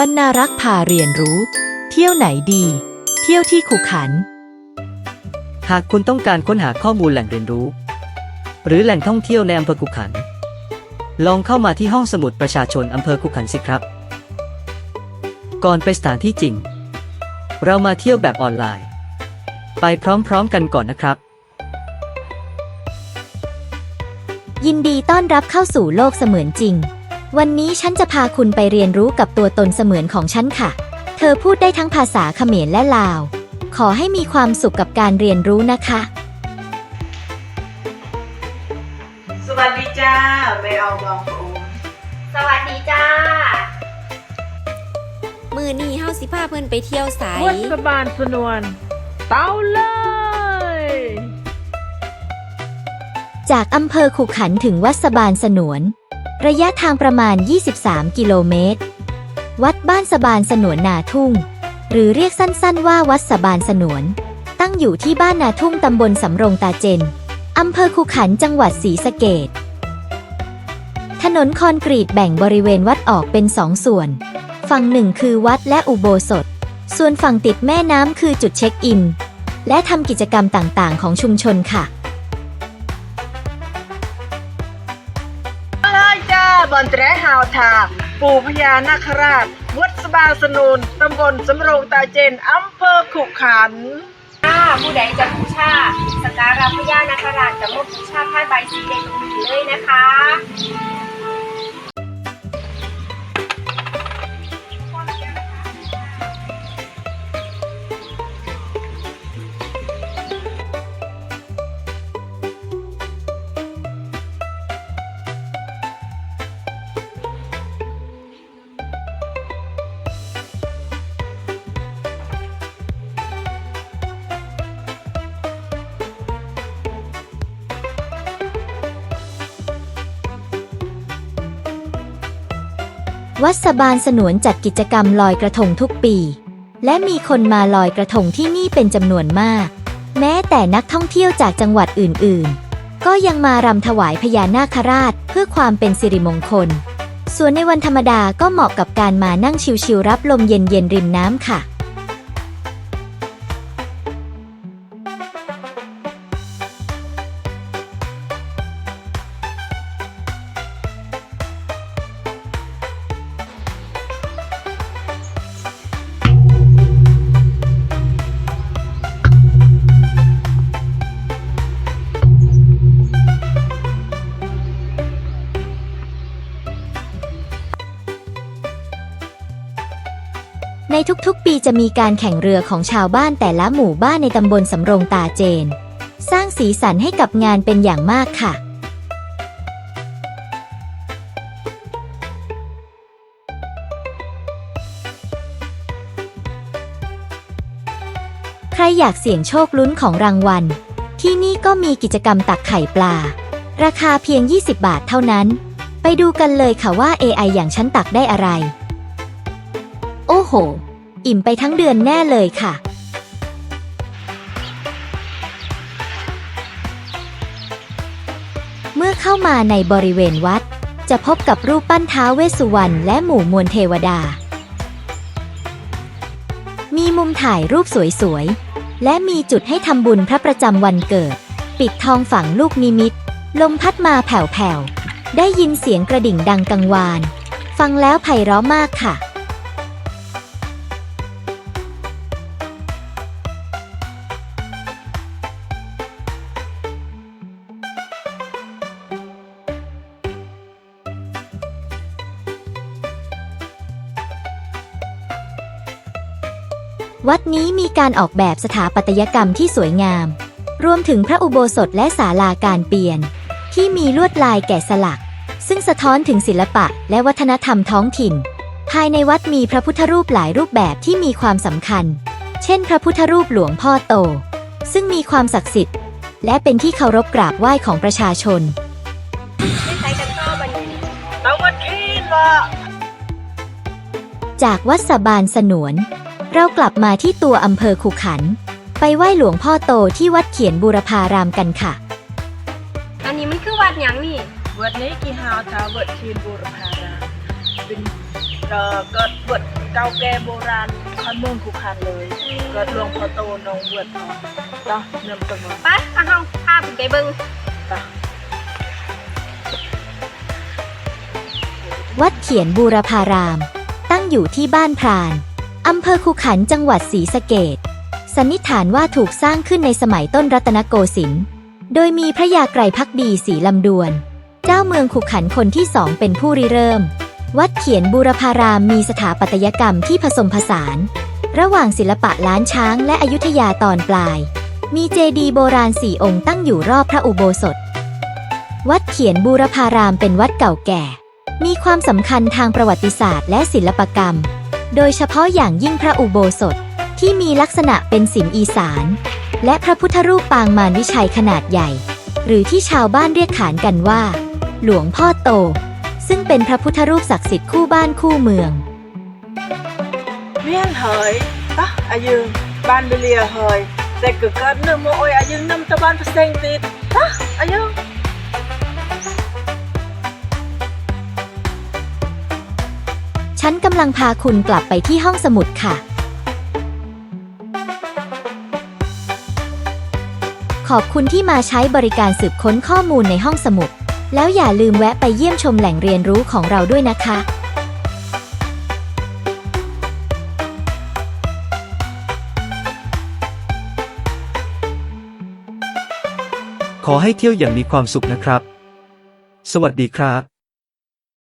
บรรณารักษ์พาเรียนรู้ เที่ยวไหนดี เที่ยวที่ขุขัน หากคุณต้องการค้นหาข้อมูลแหล่งเรียนรู้ หรือแหล่งท่องเที่ยวในอำเภอขุขัน ลองเข้ามาที่ห้องสมุดประชาชนอำเภอขุขันสิครับ ก่อนไปสถานที่จริง เรามาเที่ยวแบบออนไลน์ ไปพร้อมๆกันก่อนนะครับ ยินดีต้อนรับเข้าสู่โลกเสมือนจริง วันนี้ฉันจะพาคุณไปเรียนรู้กับตัวตนเสมือนของฉันค่ะ เธอพูดได้ทั้งภาษาเขมรและลาว ขอให้มีความสุขกับการเรียนรู้นะคะ สวัสดีจ้าไม่เอาบองโอนสวัสดีจ้า มือนี่เฮาสิพาเพิ่นไปเที่ยวไสวัดสบานสนวน เต้าเลยจากอำเภอขุขันถึงวัดสบานสนวน ระยะทางประมาณ 23 กิโลเมตร วัดบ้านสบานสนวนนาทุ่ง หรือเรียกสั้นๆว่าวัดสบานสนวน ตั้งอยู่ที่บ้านนาทุ่งตำบลสำรงตาเจนอำเภอขุขันจังหวัดศรีสะเกดถนนคอนกรีตแบ่งบริเวณวัดออกเป็นสองส่วน ฝั่งหนึ่งคือวัดและอุโบสถ ส่วนฝั่งติดแม่น้ำคือจุดเช็คอิน และทำกิจกรรมต่างๆ ของชุมชนค่ะ บอนแตรฮาวทา ปู่พญานาคราช วัดสบาสนูนตำบลสำโรงตาเจนอำเภอขุขันถ้าผู้ใดจะบูชาสกการะพญานาคราชจะมาบูชาผ้าใบสีแดงตรงนี้เลยนะคะ วัดสบานสนวนจัดกิจกรรมลอยกระทงทุกปี และมีคนมาลอยกระทงที่นี่เป็นจำนวนมาก แม้แต่นักท่องเที่ยวจากจังหวัดอื่นๆ ก็ยังมารำถวายพญานาคราชเพื่อความเป็นสิริมงคล ส่วนในวันธรรมดาก็เหมาะกับการมานั่งชิวๆรับลมเย็นๆริมน้ำค่ะ ในทุกๆ ปีจะมีการแข่งเรือของชาวบ้านแต่ละหมู่บ้านในตำบลสำโรงตาเจน สร้างสีสันให้กับงานเป็นอย่างมากค่ะ ใครอยากเสี่ยงโชคลุ้นของรางวัล ที่นี่ก็มีกิจกรรมตักไข่ปลา ราคาเพียง 20 บาทเท่านั้น ไปดูกันเลยค่ะว่า AI อย่างฉันตักได้อะไร อ้โห อิ่มไปทั้งเดือนแน่เลยค่ะ เมื่อเข้ามาในบริเวณวัด จะพบกับรูปปั้นท้าเวสสุวรรณและหมู่มวลเทวดา มีมุมถ่ายรูปสวยๆ และมีจุดให้ทำบุญพระประจำวันเกิด ปิดทองฝังลูกนิมิต ลมพัดมาแผ่วๆ ได้ยินเสียงกระดิ่งดังกังวาน ฟังแล้วไพเราะมากค่ะ วัดนี้มีการออกแบบสถาปัตยกรรมที่สวยงาม รวมถึงพระอุโบสถและศาลาการเปลี่ยน ที่มีลวดลายแกะสลัก ซึ่งสะท้อนถึงศิลปะและวัฒนธรรมท้องถิ่น ภายในวัดมีพระพุทธรูปหลายรูปแบบที่มีความสำคัญ เช่น พระพุทธรูปหลวงพ่อโต ซึ่งมีความศักดิ์สิทธิ์ และเป็นที่เคารพกราบไหว้ของประชาชนจากวัดสบานสนวน เรากลับมาที่ตัวอำเภอขุขัน ไปไหว้หลวงพ่อโตที่วัดเขียนบูรพารามกันค่ะ อันนี้มันคือวัดหยังนี่วันนี้กี่ฮาวทาเวิร์ดทีนบูรพารามเป็นเอ่อก็เวิร์ดเก่าแก่โบราณคันเมืองขุขันเลยเกิดหลวงพ่อโตนองเวือดทองต่อนำเสมอไปเอาเฮาพาไปเบิ่งต่อวัดเขียนบูรพาราม ตั้งอยู่ที่บ้านพราน อำเภอคุขันจังหวัดศรีสะเกดสันนิษฐานว่าถูกสร้างขึ้นในสมัยต้นรัตนโกสินทร์ โดยมีพระยาไกรพักดีศรีลำดวน เจ้าเมืองขุขันคนที่สองเป็นผู้ริเริ่ม วัดเขียนบูรพารามมีสถาปัตยกรรมที่ผสมผสาน ระหว่างศิลปะล้านช้างและอยุธยาตอนปลาย มีเจดีย์โบราณสี่องค์ตั้งอยู่รอบพระอุโบสถ วัดเขียนบูรพารามเป็นวัดเก่าแก่ มีความสำคัญทางประวัติศาสตร์และศิลปกรรม โดยเฉพาะอย่างยิ่งพระอุโบสถที่มีลักษณะเป็นสิมอีสาน และพระพุทธรูปปางมารวิชัยขนาดใหญ่ หรือที่ชาวบ้านเรียกขานกันว่า หลวงพ่อโต ซึ่งเป็นพระพุทธรูปศักดิ์สิทธิ์คู่บ้านคู่เมือง เมียนเฮยต่อายุบ้านเบเลียเฮยแต่ก็เกิดเนื้อโมโอยอายุนำตะบ้านพะเซงติดต่ออายุ ฉันกำลังพาคุณกลับไปที่ห้องสมุดค่ะ ขอบคุณที่มาใช้บริการสืบค้นข้อมูลในห้องสมุด แล้วอย่าลืมแวะไปเยี่ยมชมแหล่งเรียนรู้ของเราด้วยนะคะขอให้เที่ยวอย่างมีความสุขนะครับ สวัสดีครับ